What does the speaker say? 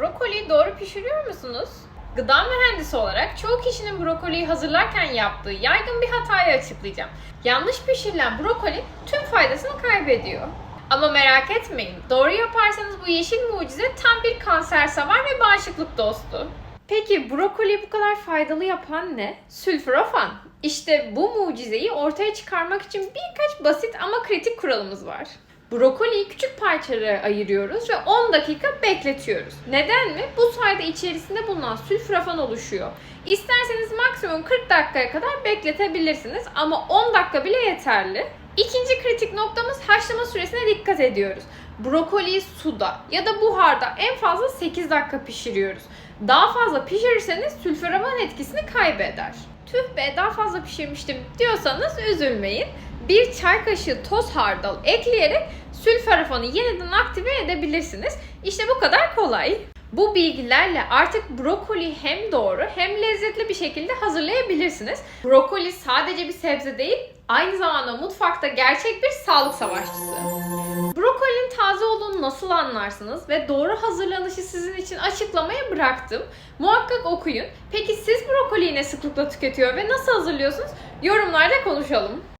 Brokoliyi doğru pişiriyor musunuz? Gıda mühendisi olarak çoğu kişinin brokoliyi hazırlarken yaptığı yaygın bir hatayı açıklayacağım. Yanlış pişirilen brokoli tüm faydasını kaybediyor. Ama merak etmeyin, doğru yaparsanız bu yeşil mucize tam bir kanser savar ve bağışıklık dostu. Peki brokoliyi bu kadar faydalı yapan ne? Sülforafan. İşte bu mucizeyi ortaya çıkarmak için birkaç basit ama kritik kuralımız var. Brokoliyi küçük parçalara ayırıyoruz ve 10 dakika bekletiyoruz. Neden mi? Bu sayede içerisinde bulunan sülforafan oluşuyor. İsterseniz maksimum 40 dakikaya kadar bekletebilirsiniz ama 10 dakika bile yeterli. İkinci kritik noktamız haşlama süresine dikkat ediyoruz. Brokoliyi suda ya da buharda en fazla 8 dakika pişiriyoruz. Daha fazla pişirirseniz sülforafan etkisini kaybeder. Tüh be daha fazla pişirmiştim diyorsanız üzülmeyin. Bir çay kaşığı toz hardal ekleyerek sülforafanı yeniden aktive edebilirsiniz. İşte bu kadar kolay. Bu bilgilerle artık brokoli hem doğru hem lezzetli bir şekilde hazırlayabilirsiniz. Brokoli sadece bir sebze değil, aynı zamanda mutfakta gerçek bir sağlık savaşçısı. Brokolinin taze olduğunu nasıl anlarsınız ve doğru hazırlanışı sizin için açıklamaya bıraktım. Muhakkak okuyun. Peki siz brokoliyi ne sıklıkla tüketiyor ve nasıl hazırlıyorsunuz? Yorumlarda konuşalım.